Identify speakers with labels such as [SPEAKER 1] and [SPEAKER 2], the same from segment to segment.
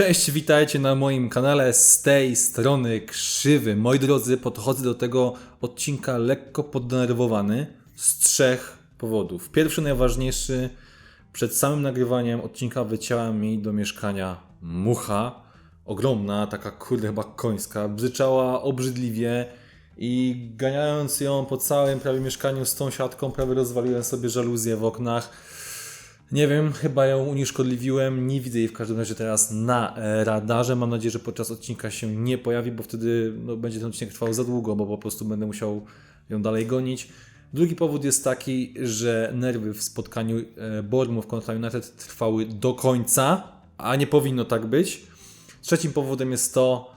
[SPEAKER 1] Cześć, witajcie na moim kanale z tej strony krzywy. Moi drodzy, podchodzę do tego odcinka lekko poddenerwowany z trzech powodów. Pierwszy, najważniejszy, przed samym nagrywaniem odcinka wycięła mi do mieszkania mucha. Ogromna, taka kurde chyba końska, brzyczała obrzydliwie i ganiając ją po całym prawie mieszkaniu z tą siatką, prawie rozwaliłem sobie żaluzję w oknach. Nie wiem, chyba ją unieszkodliwiłem. Nie widzę jej w każdym razie teraz na e, radarze. Mam nadzieję, że podczas odcinka się nie pojawi, bo wtedy no, będzie ten odcinek trwał za długo, bo po prostu będę musiał ją dalej gonić. Drugi powód jest taki, że nerwy w spotkaniu e, Bournemouth kontra United trwały do końca, a nie powinno tak być. Trzecim powodem jest to,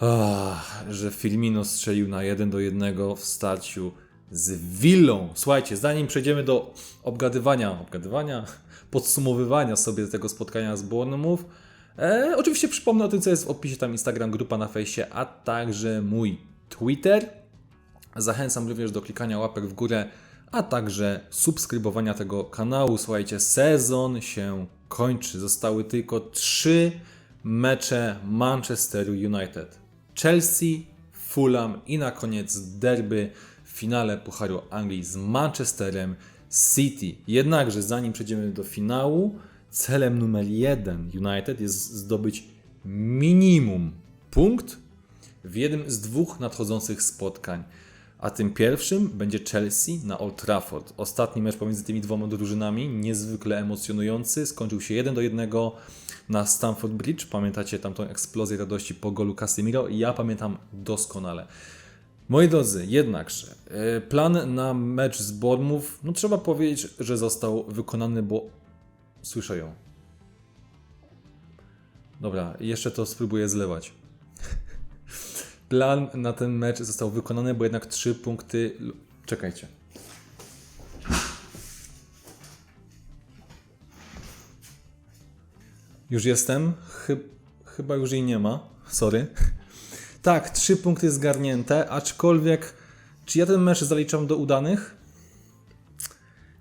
[SPEAKER 1] ah, że Firmino strzelił na 1 do 1 w starciu z Willą. Słuchajcie, zanim przejdziemy do obgadywania, obgadywania, podsumowywania sobie tego spotkania z Bournemouth, e, oczywiście przypomnę o tym, co jest w opisie, tam Instagram, grupa na fejsie, a także mój Twitter. Zachęcam również do klikania łapek w górę, a także subskrybowania tego kanału. Słuchajcie, sezon się kończy. Zostały tylko trzy mecze Manchesteru United. Chelsea, Fulham i na koniec derby w finale Pucharu Anglii z Manchesterem City. Jednakże zanim przejdziemy do finału, celem numer jeden United jest zdobyć minimum punkt w jednym z dwóch nadchodzących spotkań. A tym pierwszym będzie Chelsea na Old Trafford. Ostatni mecz pomiędzy tymi dwoma drużynami, niezwykle emocjonujący, skończył się 1 do 1 na Stamford Bridge. Pamiętacie tamtą eksplozję radości po golu Casemiro? Ja pamiętam doskonale. Moi drodzy, jednakże e, plan na mecz z Bournemouth, no trzeba powiedzieć, że został wykonany, bo słyszę ją. Dobra, jeszcze to spróbuję zlewać. Plan na ten mecz został wykonany, bo jednak trzy punkty. Czekajcie. Już jestem. Chy... Chyba już jej nie ma. Sorry. Tak, trzy punkty zgarnięte, aczkolwiek czy ja ten mecz zaliczam do udanych?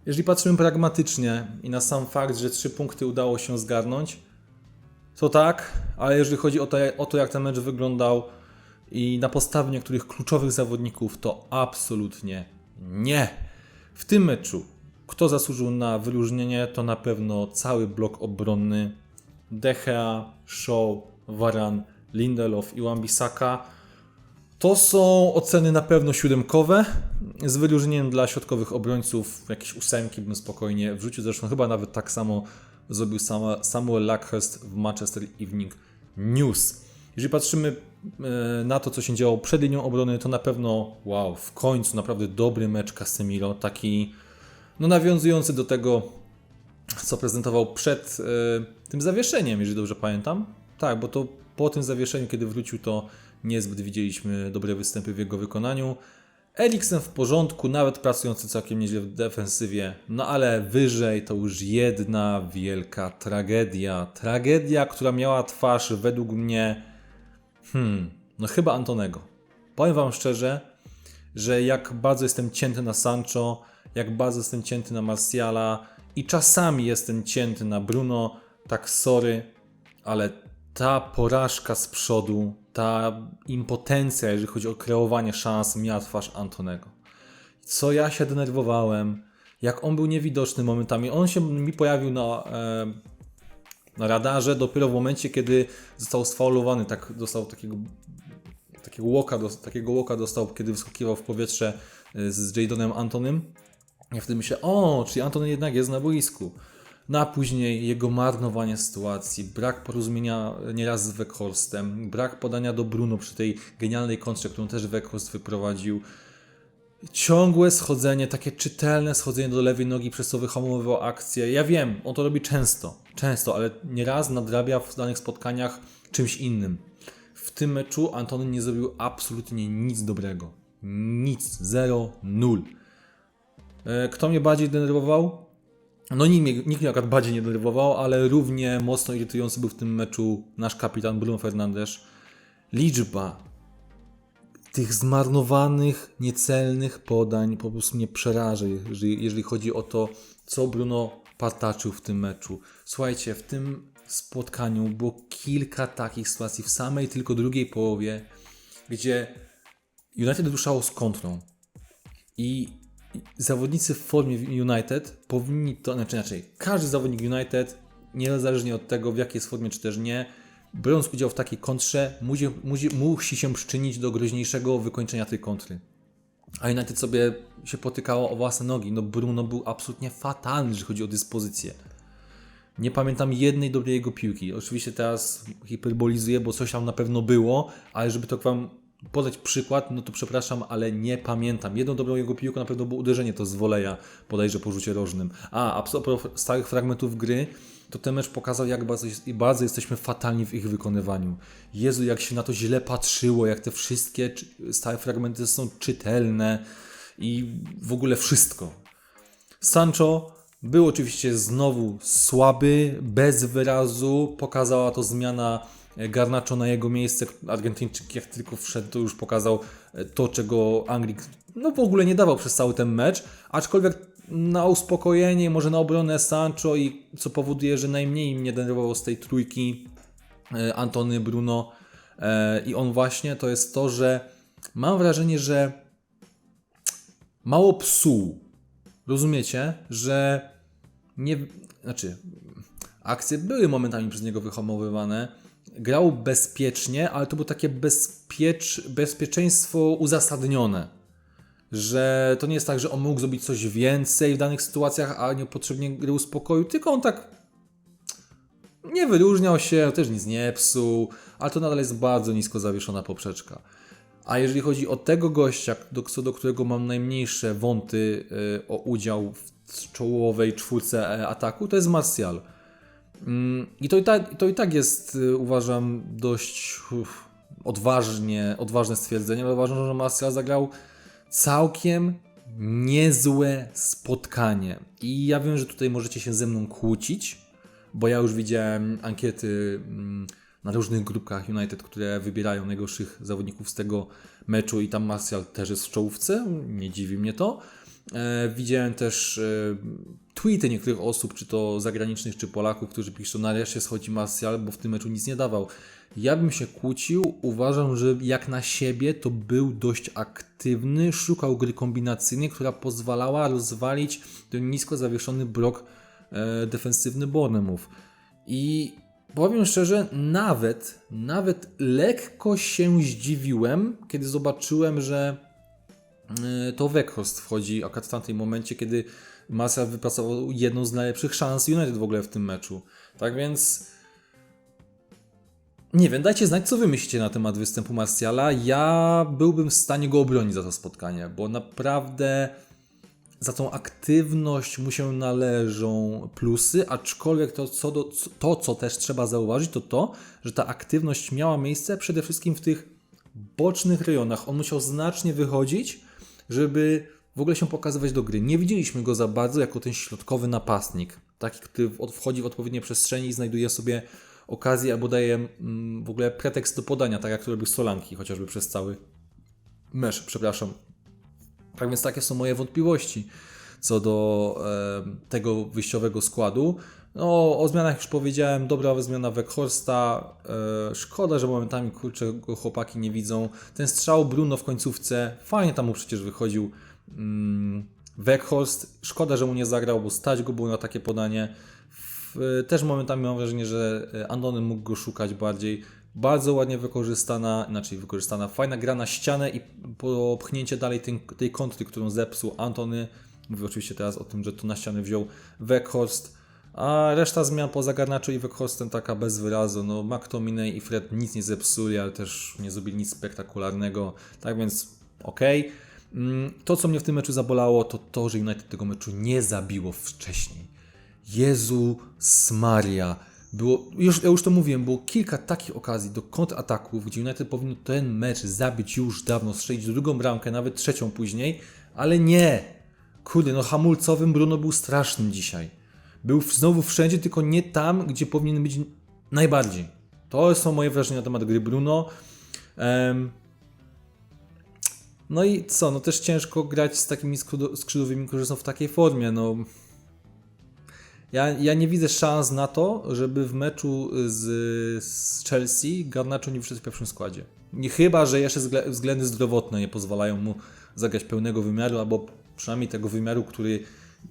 [SPEAKER 1] Jeżeli patrzymy pragmatycznie i na sam fakt, że trzy punkty udało się zgarnąć, to tak, ale jeżeli chodzi o to, o to jak ten mecz wyglądał i na podstawie niektórych kluczowych zawodników, to absolutnie nie. W tym meczu, kto zasłużył na wyróżnienie, to na pewno cały blok obronny Dechea, Shaw, Varan, Lindelof i Wan-Bissaka. To są oceny na pewno siódemkowe, z wyróżnieniem dla środkowych obrońców jakieś ósemki bym spokojnie wrzucił. Zresztą chyba nawet tak samo zrobił Samuel Luckhurst w Manchester Evening News. Jeżeli patrzymy e, na to, co się działo przed linią obrony, to na pewno, wow, w końcu naprawdę dobry mecz Casemiro, taki no, nawiązujący do tego, co prezentował przed e, tym zawieszeniem, jeżeli dobrze pamiętam. Tak, bo to po tym zawieszeniu, kiedy wrócił, to niezbyt widzieliśmy dobre występy w jego wykonaniu. Eriksen w porządku, nawet pracujący całkiem nieźle w defensywie, no ale wyżej to już jedna wielka tragedia. Tragedia, która miała twarz według mnie, hmm, no chyba Antonego. Powiem Wam szczerze, że jak bardzo jestem cięty na Sancho, jak bardzo jestem cięty na Martiala i czasami jestem cięty na Bruno, tak sorry, ale ta porażka z przodu, ta impotencja, jeżeli chodzi o kreowanie szans, miała twarz Antonego. Co ja się denerwowałem, jak on był niewidoczny momentami. On się mi pojawił na, e, na radarze dopiero w momencie, kiedy został sfaulowany, tak dostał takiego takiego łoka, takiego łoka dostał, kiedy wyskakiwał w powietrze e, z Jadonem Antonym. Ja wtedy myślę, o, czyli Anton jednak jest na boisku. No później jego marnowanie sytuacji, brak porozumienia nieraz z Weckhorstem, brak podania do Bruno przy tej genialnej kontrze, którą też Weckhorst wyprowadził. Ciągłe schodzenie, takie czytelne schodzenie do lewej nogi, przez co wyhamowywał akcję. Ja wiem, on to robi często, często, ale nieraz nadrabia w danych spotkaniach czymś innym. W tym meczu Antony nie zrobił absolutnie nic dobrego. Nic, zero, nul. E, kto mnie bardziej denerwował? No nikt, mnie, nikt mnie akurat bardziej nie denerwował, ale równie mocno irytujący był w tym meczu nasz kapitan Bruno Fernandes. Liczba tych zmarnowanych, niecelnych podań po prostu mnie przeraża, jeżeli, jeżeli chodzi o to, co Bruno partaczył w tym meczu. Słuchajcie, w tym spotkaniu było kilka takich sytuacji w samej tylko drugiej połowie, gdzie United ruszało z kontrą i zawodnicy w formie United powinni to, znaczy inaczej, każdy zawodnik United, niezależnie od tego w jakiej jest formie czy też nie, biorąc udział w takiej kontrze, musi, musi, musi się przyczynić do groźniejszego wykończenia tej kontry. A United sobie się potykało o własne nogi. No Bruno był absolutnie fatalny, jeżeli chodzi o dyspozycję. Nie pamiętam jednej dobrej jego piłki. Oczywiście teraz hiperbolizuję, bo coś tam na pewno było, ale żeby to wam podać przykład, no to przepraszam, ale nie pamiętam. Jedną dobrą jego piłką na pewno było uderzenie to z woleja, bodajże po rzucie rożnym. A, a propos stałych fragmentów gry, to ten mecz pokazał, jak bardzo, bardzo jesteśmy fatalni w ich wykonywaniu. Jezu, jak się na to źle patrzyło, jak te wszystkie stałe fragmenty są czytelne i w ogóle wszystko. Sancho był oczywiście znowu słaby, bez wyrazu. Pokazała to zmiana Garnacho na jego miejsce. Argentyńczyk jak tylko wszedł, to już pokazał to, czego Anglik no w ogóle nie dawał przez cały ten mecz. Aczkolwiek na uspokojenie, może na obronę Sancho i co powoduje, że najmniej mnie denerwowało z tej trójki e, Antony, Bruno e, i on właśnie, to jest to, że mam wrażenie, że mało psuł. Rozumiecie, że nie, znaczy akcje były momentami przez niego wyhamowywane, grał bezpiecznie, ale to było takie bezpiecz, bezpieczeństwo uzasadnione że to nie jest tak, że on mógł zrobić coś więcej w danych sytuacjach, a niepotrzebnie gry uspokoił, tylko on tak nie wyróżniał się, też nic nie psuł, ale to nadal jest bardzo nisko zawieszona poprzeczka. A jeżeli chodzi o tego gościa, do, do którego mam najmniejsze wąty y, o udział w czołowej czwórce e, ataku, to jest Martial. Mm, I to i tak, to i tak jest, y, uważam, dość uf, odważnie, odważne stwierdzenie, ale uważam, że Martial zagrał całkiem niezłe spotkanie. I ja wiem, że tutaj możecie się ze mną kłócić, bo ja już widziałem ankiety mm, na różnych grupkach United, które wybierają najgorszych zawodników z tego meczu i tam Martial też jest w czołówce, nie dziwi mnie to. E, widziałem też e, tweety niektórych osób, czy to zagranicznych, czy Polaków, którzy piszą, nareszcie schodzi Martial, bo w tym meczu nic nie dawał. Ja bym się kłócił. Uważam, że jak na siebie to był dość aktywny, szukał gry kombinacyjnej, która pozwalała rozwalić ten nisko zawieszony blok e, defensywny Bournemouth. I powiem szczerze, nawet, nawet lekko się zdziwiłem, kiedy zobaczyłem, że e, to Weghorst wchodzi akurat w tamtym momencie, kiedy Massa wypracował jedną z najlepszych szans United w ogóle w tym meczu. Tak więc nie wiem, dajcie znać, co wy myślicie na temat występu Martiala. Ja byłbym w stanie go obronić za to spotkanie, bo naprawdę za tą aktywność mu się należą plusy, aczkolwiek to co, do, to, co też trzeba zauważyć, to to, że ta aktywność miała miejsce przede wszystkim w tych bocznych rejonach. On musiał znacznie wychodzić, żeby w ogóle się pokazywać do gry. Nie widzieliśmy go za bardzo jako ten środkowy napastnik, taki, który wchodzi w odpowiednie przestrzenie i znajduje sobie okazję albo daje mm, w ogóle pretekst do podania, tak jak to robił Solanki, chociażby przez cały mecz, przepraszam. Tak więc takie są moje wątpliwości co do e, tego wyjściowego składu. No, o zmianach już powiedziałem, dobra zmiana Weghorsta. E, szkoda, że momentami kurczę chłopaki nie widzą. Ten strzał Bruno w końcówce, fajnie tam mu przecież wychodził Weghorst. Szkoda, że mu nie zagrał, bo stać go było na takie podanie. Też momentami mam wrażenie, że e, Andony mógł go szukać bardziej. Bardzo ładnie wykorzystana, inaczej wykorzystana, fajna gra na ścianę i popchnięcie dalej tej, tej kontry, którą zepsuł Antony. Mówię oczywiście teraz o tym, że to na ścianę wziął Weghorst. A reszta zmian poza Garnaczo i Weghostem taka bez wyrazu. No, McTominay i Fred nic nie zepsuli, ale też nie zrobili nic spektakularnego. Tak więc okej. Okay. Mm, to, co mnie w tym meczu zabolało, to to, że United tego meczu nie zabiło wcześniej. Jezu Maria. Było, już, ja już to mówiłem, było kilka takich okazji do kontrataków, gdzie United powinno ten mecz zabić już dawno, strzelić drugą bramkę, nawet trzecią później, ale nie. Kurde, no hamulcowym Bruno był strasznym dzisiaj. Był znowu wszędzie, tylko nie tam, gdzie powinien być najbardziej. To są moje wrażenia na temat gry Bruno. Um, no i co, no też ciężko grać z takimi skrzydłowymi, którzy są w takiej formie, no Ja, ja nie widzę szans na to, żeby w meczu z, z Chelsea Garnacho nie wszedł w pierwszym składzie. Nie chyba, że jeszcze względy zdrowotne nie pozwalają mu zagrać pełnego wymiaru, albo przynajmniej tego wymiaru, który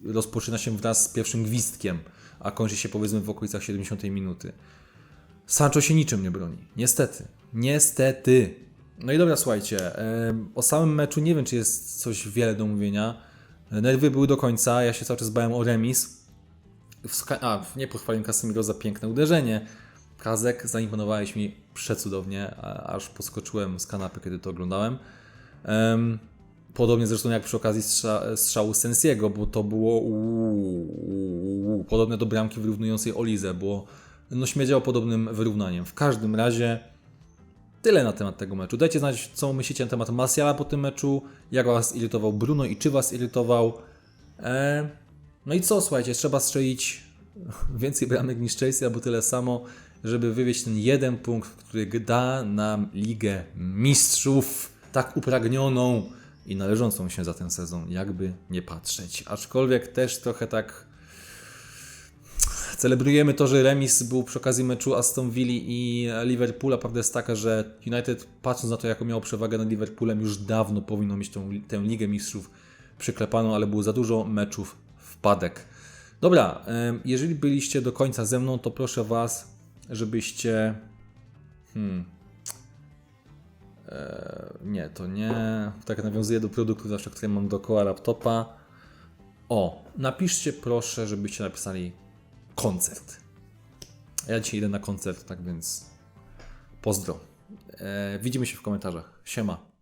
[SPEAKER 1] rozpoczyna się wraz z pierwszym gwizdkiem, a kończy się powiedzmy w okolicach 70 minuty. Sancho się niczym nie broni. Niestety. Niestety. No i dobra, słuchajcie. O samym meczu nie wiem, czy jest coś wiele do mówienia. Nerwy były do końca. Ja się cały czas bałem o remis. A, nie pochwaliłem Casemiro za piękne uderzenie. Kazek, zaimponowałeś mi przecudownie, aż podskoczyłem z kanapy, kiedy to oglądałem. Em, podobnie zresztą jak przy okazji strza- strzału Sensiego, bo to było uuu, podobne do bramki wyrównującej Olizę, bo no śmiedziało podobnym wyrównaniem. W każdym razie tyle na temat tego meczu. Dajcie znać, co myślicie na temat Martiala po tym meczu, jak Was irytował Bruno i czy Was irytował. E, no i co, słuchajcie, trzeba strzelić więcej bramek niż Chelsea, albo tyle samo, żeby wywieźć ten jeden punkt, który da nam Ligę Mistrzów, tak upragnioną i należącą się za ten sezon, jakby nie patrzeć. Aczkolwiek też trochę tak celebrujemy to, że remis był przy okazji meczu Aston Villa i Liverpoola. Prawda jest taka, że United, patrząc na to, jaką miało przewagę nad Liverpoolem, już dawno powinno mieć tą, tę Ligę Mistrzów przyklepaną, ale było za dużo meczów wpadek. Dobra, jeżeli byliście do końca ze mną, to proszę Was, żebyście. Hmm. E, nie, to nie. Tak nawiązuję do produktu, zawsze, które mam dookoła laptopa. O, napiszcie proszę, żebyście napisali koncert. Ja dzisiaj idę na koncert, tak więc pozdro. E, widzimy się w komentarzach. Siema.